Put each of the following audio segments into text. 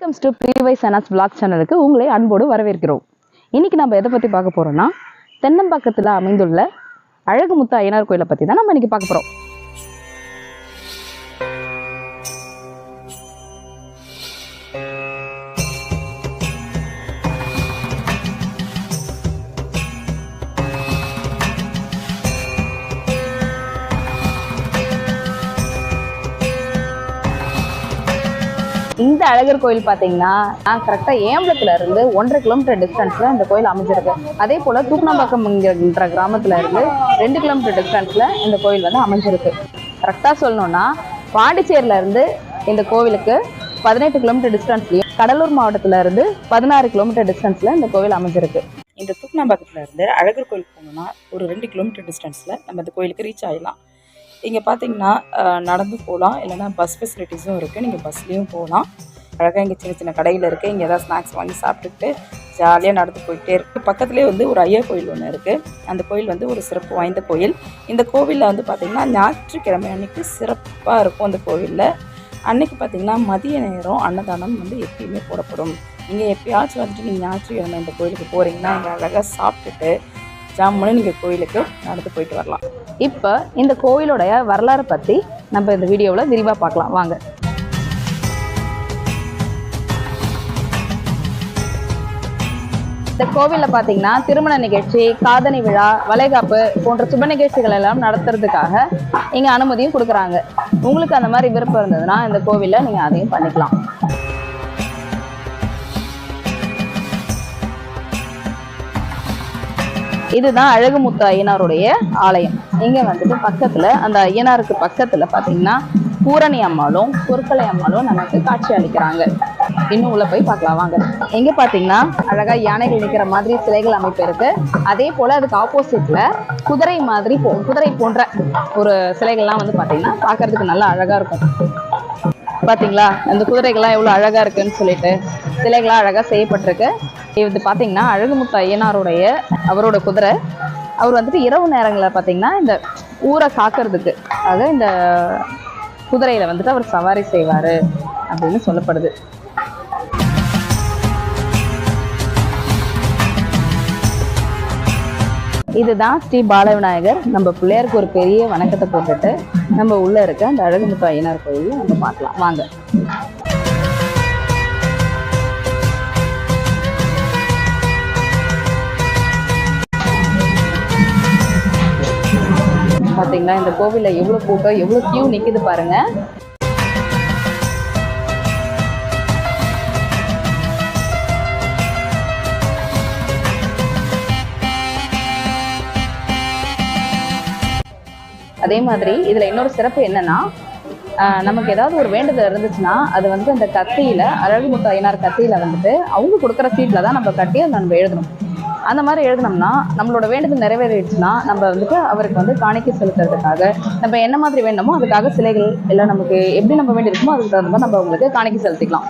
Welcomes to ப்ரீவை சனாஸ் blog சேனலுக்கு உங்களை அன்போடு வரவேற்கிறோம். இன்னைக்கு நம்ம எதை பற்றி பார்க்க போறோம்னா தென்னம்பாக்கத்தில் அமைந்துள்ள அழகுமுத்து ஐயனார் கோயிலை பற்றி தான் நம்ம இன்னைக்கு பார்க்க போகிறோம் இந்த அழகர் கோயில் பார்த்தீங்கன்னா கரெக்டாக ஏம்பலத்தில் இருந்து ஒன்றரை கிலோமீட்டர் டிஸ்டன்ஸில் இந்த கோயில் அமைஞ்சிருக்கு. அதே போல் தூக்கணம்பாக்கம்ங்கிற கிராமத்தில் இருந்து ரெண்டு கிலோமீட்டர் டிஸ்டன்ஸில் இந்த கோயில் வந்து அமைஞ்சிருக்கு. கரெக்டாக சொல்லணும்னா பாண்டிச்சேரியில் இருந்து இந்த கோவிலுக்கு பதினெட்டு கிலோமீட்டர் டிஸ்டன்ஸ்லையும் கடலூர் மாவட்டத்தில் இருந்து பதினாறு கிலோமீட்டர் டிஸ்டன்ஸில் இந்த கோவில் அமைஞ்சிருக்கு. இந்த தூக்கணாம்பாக்கத்தில் இருந்து அழகர் கோயிலுக்கு போகணும்னா ஒரு ரெண்டு கிலோமீட்டர் டிஸ்டன்ஸில் நம்ம இந்த கோயிலுக்கு ரீச் ஆகிடலாம் இங்கே பார்த்தீங்கன்னா நடந்து போகலாம் இல்லைன்னா பஸ் ஃபெசிலிட்டிஸும் இருக்குது நீங்கள் பஸ்லேயும் போகலாம் அழகாக இங்கே சின்ன சின்ன கடையில் இருக்குது இங்கே ஏதாவது ஸ்நாக்ஸ் வாங்கி சாப்பிட்டுட்டு ஜாலியாக நடந்து போயிட்டே இருக்கு. பக்கத்துலேயே வந்து ஒரு ஐயா கோயில் ஒன்று இருக்குது அந்த கோயில் வந்து ஒரு சிறப்பு வாய்ந்த கோயில். இந்த கோவிலில் வந்து பார்த்திங்கன்னா ஞாயிற்றுக்கிழமை அன்னைக்கு சிறப்பாக இருக்கும் அந்த கோவிலில். அன்னைக்கு பார்த்திங்கன்னா மதிய நேரம் அன்னதானம் வந்து எப்பயுமே போடப்படும். நீங்கள் எப்பயாச்சும் வந்துட்டு நீங்கள் ஞாயிற்றுக்கிழமை இந்த கோயிலுக்கு போகிறீங்கன்னா அங்கே அழகாக சாப்பிட்டுட்டு ஜாமுன்னு நீங்கள் கோயிலுக்கு நடந்து போயிட்டு வரலாம். இப்போ இந்த கோவிலோடைய வரலாறு பற்றி நம்ம இந்த வீடியோவில் விரிவாக பார்க்கலாம். வாங்க. இந்த கோவிலில் பார்த்தீங்கன்னா திருமண நிகழ்ச்சி காதணி விழா வளைகாப்பு போன்ற சுப நிகழ்ச்சிகள் எல்லாம் நடத்துறதுக்காக இங்கே அனுமதியும் கொடுக்குறாங்க. உங்களுக்கு அந்த மாதிரி விருப்பம் இருந்ததுன்னா இந்த கோவிலில் நீங்கள் அதையும் பண்ணிக்கலாம். இதுதான் அழகுமுத்து ஐயனாருடைய ஆலயம். இங்க வந்துட்டு பக்கத்துல அந்த ஐயனாருக்கு பக்கத்துல பாத்தீங்கன்னா பூரணி அம்மாளும் பொற்கலை அம்மாளும் நமக்கு காட்சி அளிக்கிறாங்க. இன்னும் உள்ள போய் பார்க்கலாம் வாங்க. எங்க பாத்தீங்கன்னா அழகா யானைகள் நிக்கிற மாதிரி சிலைகள் அமைப்பு இருக்கு. அதே போல அதுக்கு ஆப்போசிட்ல குதிரை மாதிரி போ குதிரை போன்ற ஒரு சிலைகள்லாம் வந்து பாத்தீங்கன்னா பாக்குறதுக்கு நல்லா அழகா இருக்கும். பாத்தீங்களா? அந்த குதிரைகள்லாம் எவ்வளவு அழகா இருக்குன்னு சொல்லிட்டு சிலைகள்லாம் அழகா செய்யப்பட்டிருக்கு. இது பாத்தீங்கன்னா அழகுமுத்து ஐயனாருடைய அவரோட குதிரை. அவர் வந்துட்டு இரவு நேரங்களில் பார்த்தீங்கன்னா இந்த ஊரை காக்கிறதுக்கு அதாவது இந்த குதிரையில வந்துட்டு அவர் சவாரி செய்வாரு அப்படின்னு சொல்லப்படுது. இதுதான் ஸ்ரீ பாலவிநாயகர். நம்ம பிள்ளையாருக்கு ஒரு பெரிய வணக்கத்தை போட்டுட்டு நம்ம உள்ள இருக்க அந்த அழகுமுத்து ஐயனார் கோயிலில் நம்ம பார்க்கலாம். வாங்க. பார்த்தீங்களா இந்த கோவிலில் எவ்வளவு கூட்டம் எவ்வளவு கியூ நிக்குது பாருங்க. அதே மாதிரி இதில் இன்னொரு சிறப்பு என்னன்னா நமக்கு ஏதாவது ஒரு வேண்டுதல் இருந்துச்சுன்னா அது வந்து அந்த கத்தியில அழகுமுத்து ஐயனார் கத்தியில் வந்துட்டு அவங்க கொடுக்குற சீட்டில் தான் நம்ம கட்டி அதை நம்ம எழுதணும். அந்த மாதிரி எழுதினோம்னா நம்மளோட வேண்டுதல் நிறைவேறிடுச்சுன்னா நம்ம வந்துட்டு அவருக்கு வந்து காணிக்கை செலுத்துறதுக்காக நம்ம என்ன மாதிரி வேணுமோ அதுக்காக சிலைகள் எல்லாம் நமக்கு எப்படி நம்ம வேண்டியிருக்குமோ அதுக்கு தகுந்த மாதிரி நம்ம அவங்களுக்கு காணிக்கை செலுத்திக்கலாம்.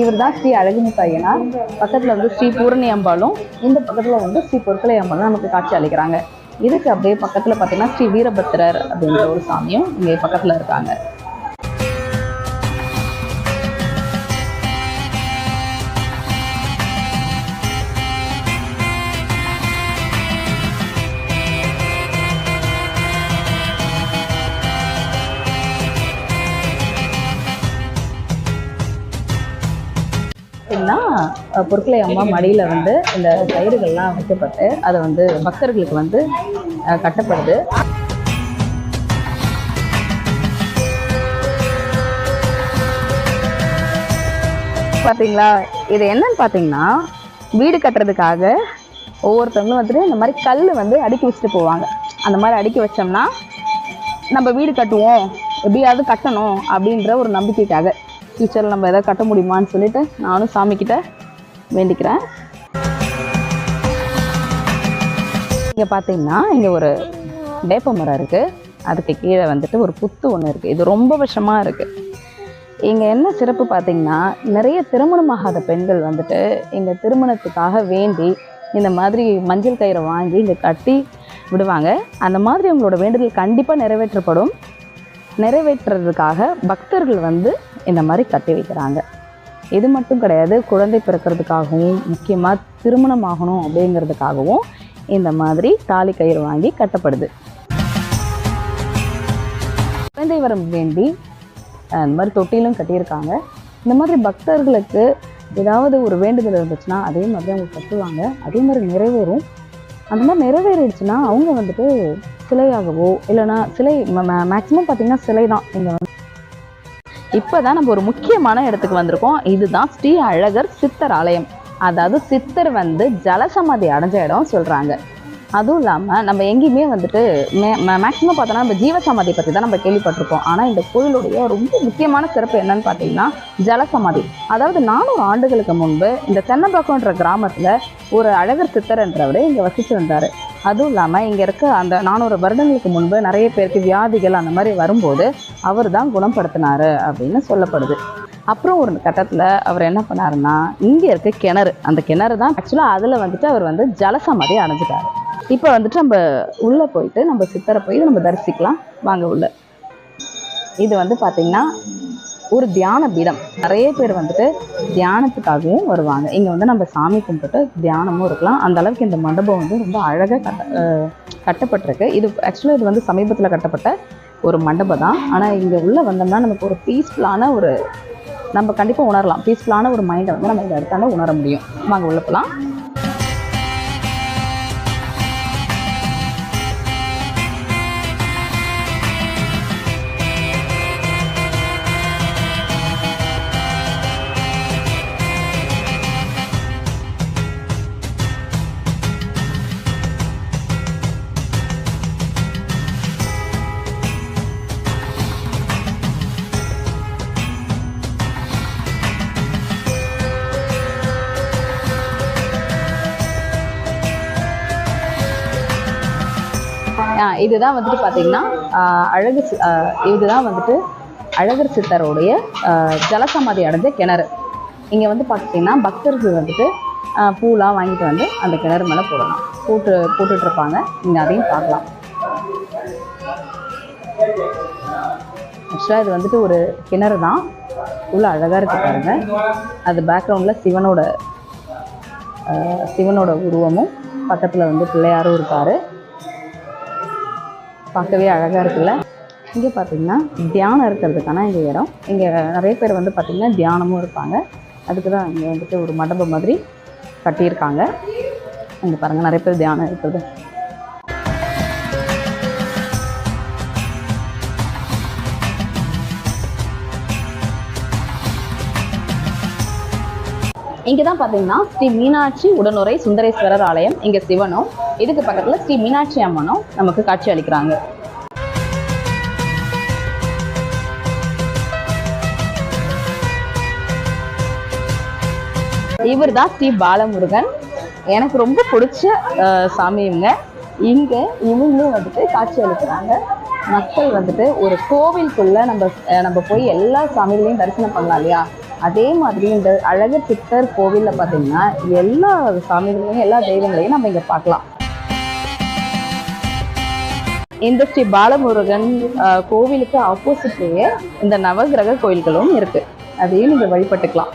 இவர் தான் ஸ்ரீ அழகுமுத்து ஐயனார் பக்கத்துல வந்து ஸ்ரீ பூரணி அம்பாளும் இந்த பக்கத்துல வந்து ஸ்ரீ பொருட்களை அம்பாளும் நமக்கு காட்சி அளிக்கிறாங்க. இதுக்கு அப்படியே பக்கத்துல பார்த்தீங்கன்னா ஸ்ரீ வீரபத்திரர் அப்படின்ற ஒரு சாமியும் இங்கே பக்கத்துல இருக்காங்க. பொருட்களை அம்மா மடியில் வந்து இந்த கயிறுகள்லாம் வைக்கப்பட்டு அதை வந்து பக்தர்களுக்கு வந்து கட்டப்படுது. பார்த்தீங்களா இது என்னன்னு பார்த்தீங்கன்னா வீடு கட்டுறதுக்காக ஒவ்வொருத்தவங்களும் வந்துட்டு இந்த மாதிரி கல் வந்து அடுக்கி வச்சுட்டு போவாங்க. அந்த மாதிரி அடுக்கி வச்சோம்னா நம்ம வீடு கட்டுவோம் எப்படியாவது கட்டணும் அப்படின்ற ஒரு நம்பிக்கைக்காக. ஃபியூச்சரில் நம்ம எதாவது கட்ட முடியுமான்னு சொல்லிட்டு நானும் சாமிக்கிட்ட வேண்டிக்கிறேன். இங்கே பார்த்தீங்கன்னா இங்கே ஒரு வேப்ப மரம் இருக்குது அதுக்கு கீழே வந்துட்டு ஒரு புத்து ஒன்று இருக்குது இது ரொம்ப வருஷமாக இருக்குது இங்கே என்ன சிறப்பு பார்த்தீங்கன்னா நிறைய திருமணமாகாத பெண்கள் வந்துட்டு இங்கே திருமணத்துக்காக வேண்டி இந்த மாதிரி மஞ்சள் கயிறை வாங்கி இங்கே கட்டி விடுவாங்க. அந்த மாதிரி அவங்களோட வேண்டுதல் கண்டிப்பாக நிறைவேற்றப்படும். நிறைவேற்றுறதுக்காக பக்தர்கள் வந்து இந்த மாதிரி கட்டி வைக்கிறாங்க. இது மட்டும் கிடையாது குழந்தை பிறக்கிறதுக்காகவும் முக்கியமாக திருமணம் ஆகணும் அப்படிங்கிறதுக்காகவும் இந்த மாதிரி தாலி கயிறு வாங்கி கட்டப்படுது. குழந்தை வரம் வேண்டி அந்த இந்த மாதிரி தொட்டிலும் கட்டியிருக்காங்க. இந்த மாதிரி பக்தர்களுக்கு ஏதாவது ஒரு வேண்டுதல் இருந்துச்சுன்னா அதே மாதிரி அவங்க கட்டுவாங்க. அதே மாதிரி நிறைவேறும். அந்த மாதிரி நிறைவேறிடுச்சுன்னா அவங்க வந்துட்டு சிலையாகவோ இல்லைன்னா சிலை மேக்ஸிமம் பார்த்தீங்கன்னா சிலை தான் இங்கே வந்து இப்போ தான் நம்ம ஒரு முக்கியமான இடத்துக்கு வந்திருக்கோம். இதுதான் ஸ்ரீ அழகர் சித்தர் ஆலயம். அதாவது சித்தர் வந்து ஜலசமாதி அடைஞ்ச இடம் சொல்கிறாங்க அதுவும் இல்லாமல் நம்ம எங்கேயுமே வந்துட்டு மே மேக்ஸிமம் பார்த்தோன்னா நம்ம ஜீவசமாதி பற்றி தான் நம்ம கேள்விப்பட்டிருப்போம். ஆனால் இந்த கோயிலுடைய ரொம்ப முக்கியமான சிறப்பு என்னன்னு பார்த்தீங்கன்னா ஜலசமாதி. அதாவது நானூறு ஆண்டுகளுக்கு முன்பு இந்த தென்னம்பாக்கம்ன்ற கிராமத்தில் ஒரு அழகர் சித்தர் என்றவர் இங்கே வசிச்சு வந்தார் அதுவும் இல்லாமல் இங்கே இருக்க அந்த நானூறு வருடங்களுக்கு முன்பு நிறைய பேருக்கு வியாதிகள் அந்த மாதிரி வரும்போது அவர் தான் குணப்படுத்தினாரு அப்படின்னு சொல்லப்படுது. அப்புறம் ஒரு கட்டத்தில் அவர் என்ன பண்ணாருன்னா இங்கே இருக்க கிணறு அந்த கிணறு தான் ஆக்சுவலாக அதில் வந்துட்டு அவர் வந்து ஜலசமாதி அடைஞ்சிட்டாரு. இப்போ வந்துட்டு நம்ம உள்ளே போயிட்டு நம்ம சித்தரை போய் நம்ம தரிசிக்கலாம். வாங்க உள்ள. இது வந்து பார்த்திங்கன்னா ஒரு தியான பீடம். நிறைய பேர் வந்துட்டு தியானத்துக்காகவும் வருவாங்க. இங்கே வந்து நம்ம சாமி கும்பிட்டு தியானமும் இருக்கலாம். அந்த அளவுக்கு இந்த மண்டபம் வந்து ரொம்ப அழகாக கட்ட கட்டப்பட்டிருக்கு. இது ஆக்சுவலாக இது வந்து சமீபத்தில் கட்டப்பட்ட ஒரு மண்டபம் தான். ஆனால் இங்கே உள்ளே வந்தோம்னா நமக்கு ஒரு பீஸ்ஃபுல்லான ஒரு நம்ம கண்டிப்பாக உணரலாம். பீஸ்ஃபுல்லான ஒரு மைண்டை வந்து நம்ம இந்த இடத்தால உணர முடியும். வாங்க உள்ளே போகலாம் இதுதான் வந்துட்டு பார்த்தீங்கன்னா அழகு சி- இதுதான் வந்துட்டு அழகர் சித்தருடைய ஜலசமாதி அடைஞ்ச கிணறு. இங்கே வந்து பார்த்தீங்கன்னா பக்தர்கள் வந்துட்டு பூலாம் வாங்கிட்டு வந்து அந்த கிணறு மேலே போடலாம். போட்டு போட்டுட்டு இருப்பாங்க. நீங்கள் அதையும் பார்க்கலாம். ஆக்சுவலாக இது வந்துட்டு ஒரு கிணறு தான். உள்ள அழகாக இருக்கு பாருங்க. அது பேக்ரவுண்டில் சிவனோட சிவனோட உருவமும் பக்கத்தில் வந்து பிள்ளையாரும் இருக்கார் பார்க்கவே அழகாக இருக்குல்ல? இங்கே பார்த்தீங்கன்னா தியானம் இருக்கிறதுக்கான இங்கே இடம். இங்கே நிறைய பேர் வந்து பார்த்திங்கன்னா தியானமும் இருப்பாங்க. அதுக்கு தான் இங்கே வந்துட்டு ஒரு மண்டபம் மாதிரி கட்டியிருக்காங்க. இங்கே பாருங்கள் நிறைய பேர் தியானம் இருக்குது இங்கே தான் பார்த்தீங்கன்னா ஸ்ரீ மீனாட்சி உடனுரை சுந்தரேஸ்வரர் ஆலயம். இங்கே சிவனும் இதுக்கு பக்கத்தில் ஸ்ரீ மீனாட்சி அம்மனும் நமக்கு காட்சி அளிக்கிறாங்க. இவர் தான் ஸ்ரீ பாலமுருகன். எனக்கு ரொம்ப பிடிச்ச சாமி இவங்க. இங்கே இவங்களும் வந்துட்டு காட்சி அளிக்கிறாங்க. மக்கள் வந்துட்டு ஒரு கோவிலுக்குள்ள நம்ம நம்ம போய் எல்லா சாமிகளையும் தரிசனம் பண்ணலாம் இல்லையா? அதே மாதிரி இந்த அழகர் சித்தர் கோவிலில் பார்த்தீங்கன்னா எல்லா சாமிகளையும் எல்லா தெய்வங்களையும் நம்ம இங்கே பார்க்கலாம். இந்த ஸ்ரீ பாலமுருகன் கோவிலுக்கு ஆப்போசிட்லேயே இந்த நவகிரக கோயில்களும் இருக்கு. அதையும் நீங்கள் வழிபட்டுக்கலாம்.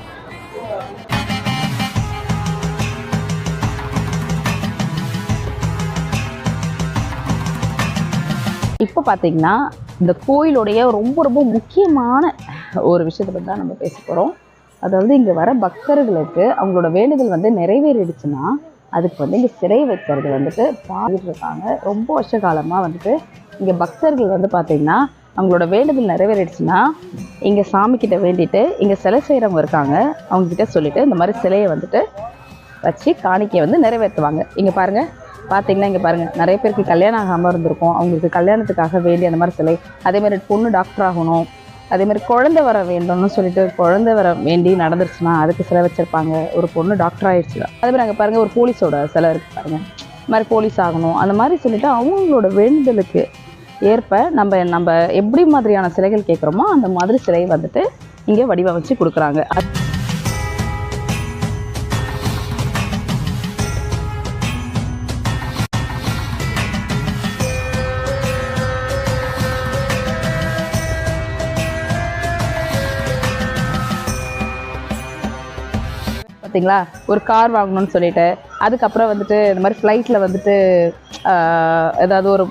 இப்போ பார்த்தீங்கன்னா இந்த கோயிலுடைய ரொம்ப ரொம்ப முக்கியமான ஒரு விஷயத்தை பற்றி தான் நம்ம பேச போகிறோம் அதாவது இங்கே வர பக்தர்களுக்கு அவங்களோட வேண்டுதல் வந்து நிறைவேறிடுச்சுன்னா அதுக்கு வந்து இங்கே சிறை வைக்கிறது வந்துட்டு பாடிட்டு இருக்காங்க ரொம்ப வருஷ காலமாக வந்துட்டு இங்கே பக்தர்கள் வந்து பார்த்திங்கன்னா அவங்களோட வேண்டுதல் நிறைவேறிடுச்சுன்னா இங்கே சாமிக்கிட்ட வேண்டிட்டு இங்கே சிலை செய்கிறவங்க இருக்காங்க. அவங்கக்கிட்ட சொல்லிட்டு இந்த மாதிரி சிலையை வந்துட்டு வச்சு காணிக்கையை வந்து நிறைவேற்றுவாங்க. இங்கே பாருங்கள் பார்த்தீங்கன்னா இங்கே பாருங்கள் நிறைய பேருக்கு கல்யாணம் ஆகாமல் இருந்திருக்கும். அவங்களுக்கு கல்யாணத்துக்காக வேண்டி அந்த மாதிரி சிலை அதே மாதிரி பொண்ணு டாக்டர் ஆகணும். அதே மாதிரி குழந்தை வர வேண்டும்னு சொல்லிட்டு குழந்தை வர வேண்டி நடந்துருச்சுன்னா அதுக்கு சிலை வச்சிருப்பாங்க. ஒரு பொண்ணு டாக்டர் ஆயிடுச்சு அதே மாதிரி அங்கே பாருங்க ஒரு போலீஸோட சிலை இருக்கு பாருங்க. இந்த மாதிரி போலீஸ் ஆகணும். அந்த மாதிரி சொல்லிட்டு அவங்களோட வேண்டுதலுக்கு ஏற்ப நம்ம நம்ம எப்படி மாதிரியான சிலைகள் கேட்குறோமோ அந்த மாதிரி சிலை வந்துட்டு இங்கே வடிவமைச்சு கொடுக்குறாங்க. பார்த்தீங்களா ஒரு கார் வாங்கணும்னு சொல்லிட்டு. அதுக்கப்புறம் வந்துட்டு இந்த மாதிரி ஃப்ளைட்டில் வந்துட்டு ஏதாவது ஒரு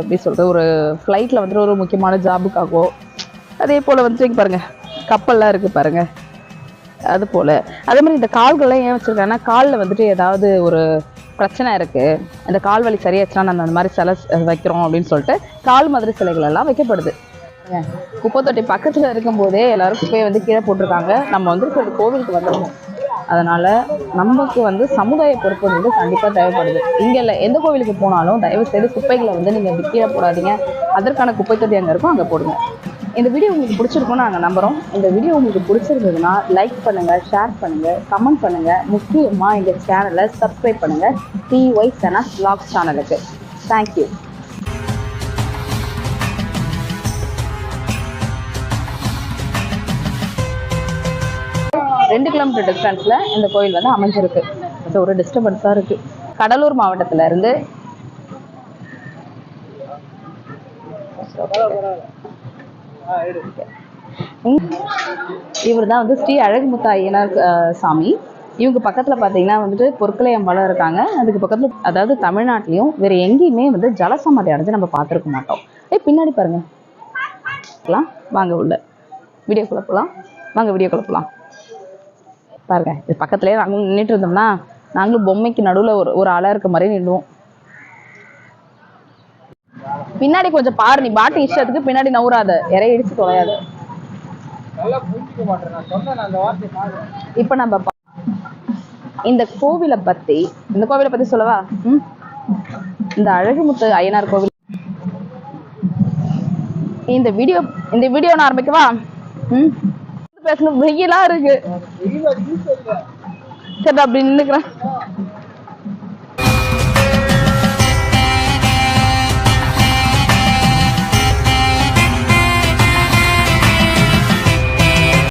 எப்படி சொல்கிறது ஒரு ஃப்ளைட்டில் வந்துட்டு ஒரு முக்கியமான ஜாபுக்காகவோ அதே போல் வந்துட்டு பாருங்கள் கப்பல்லாம் இருக்குது பாருங்கள் அது போல். அதே மாதிரி இந்த கால்கள்லாம் ஏன் வச்சுருக்காங்கன்னா காலில் வந்துட்டு ஏதாவது ஒரு பிரச்சனை இருக்குது இந்த கால் வலி சரியாச்சுன்னா நம்ம அந்த மாதிரி சிலை வைக்கிறோம் அப்படின்னு சொல்லிட்டு கால் மாதிரி சிலைகள் எல்லாம் வைக்கப்படுது. குப்பை தொட்டி பக்கத்தில் இருக்கும்போதே எல்லாரும் குப்பையை வந்து கீழே போட்டிருக்காங்க. நம்ம வந்து இப்போ கோவிலுக்கு வந்துருக்கோம் அதனால் நமக்கு வந்து சமுதாய பொறுப்பு வந்து கண்டிப்பாக தேவைப்படுது. இங்கே இல்லை எந்த கோவிலுக்கு போனாலும் தயவு செய்து குப்பைகளை வந்து நீங்கள் விற்கிற போடாதீங்க. அதற்கான குப்பை தொட்டி அங்கே இருக்கும் அங்கே போடுங்க. இந்த வீடியோ உங்களுக்கு பிடிச்சிருக்கும்னு நாங்கள் நம்புகிறோம் இந்த வீடியோ உங்களுக்கு பிடிச்சிருந்ததுன்னா லைக் பண்ணுங்கள் ஷேர் பண்ணுங்கள் கமெண்ட் பண்ணுங்கள் முக்கியமாக எங்கள் சேனலை சப்ஸ்கிரைப் பண்ணுங்கள் டிஒய் சனா vlogs சேனலுக்கு தேங்க்யூ ரெண்டு கிலோமீட்டர் டிஸ்டன்ஸில் இந்த கோயில் வந்து அமைஞ்சிருக்கு. ஸோ ஒரு டிஸ்டர்பன்ஸாக இருக்குது கடலூர் மாவட்டத்துல இருந்து இவர் தான் வந்து ஸ்ரீ அழகுமுத்து ஐயனார் சாமி. இவங்க பக்கத்தில் பார்த்தீங்கன்னா வந்துட்டு பொற்களை அம்பாலும் இருக்காங்க. அதுக்கு பக்கத்தில் அதாவது தமிழ்நாட்டிலையும் வேறு எங்கேயுமே வந்து ஜலசமாதி அடைஞ்சு நம்ம பார்த்துருக்க மாட்டோம். ஏய் பின்னாடி பாருங்க. வாங்க உள்ள. வீடியோ போகலாம் வாங்க வீடியோ போகலாம் பாருங்க இது பக்கத்துலேயே நாங்களும் நின்றுட்டு இருந்தோம்னா நாங்களும் பொம்மைக்கு நடுவில் ஒரு ஒரு ஆளாக இருக்க மாதிரி நின்றுவோம் பின்னாடி கொஞ்சம் பாரு நீ பாட்டு இஷ்டத்துக்கு பின்னாடி நவுறாத. இறைய இடிச்சு தொலையாத. இப்ப நம்ம இந்த கோவிலை பத்தி இந்த கோவிலை பத்தி சொல்லவா? இந்த அழகுமுத்து ஐயனார் கோவில். இந்த வீடியோ இந்த வீடியோ நான் ஆரம்பிக்கவா? ம்? பேசணும் வெயிலா இருக்கு. சரி அப்படி நின்னுக்கிறேன்.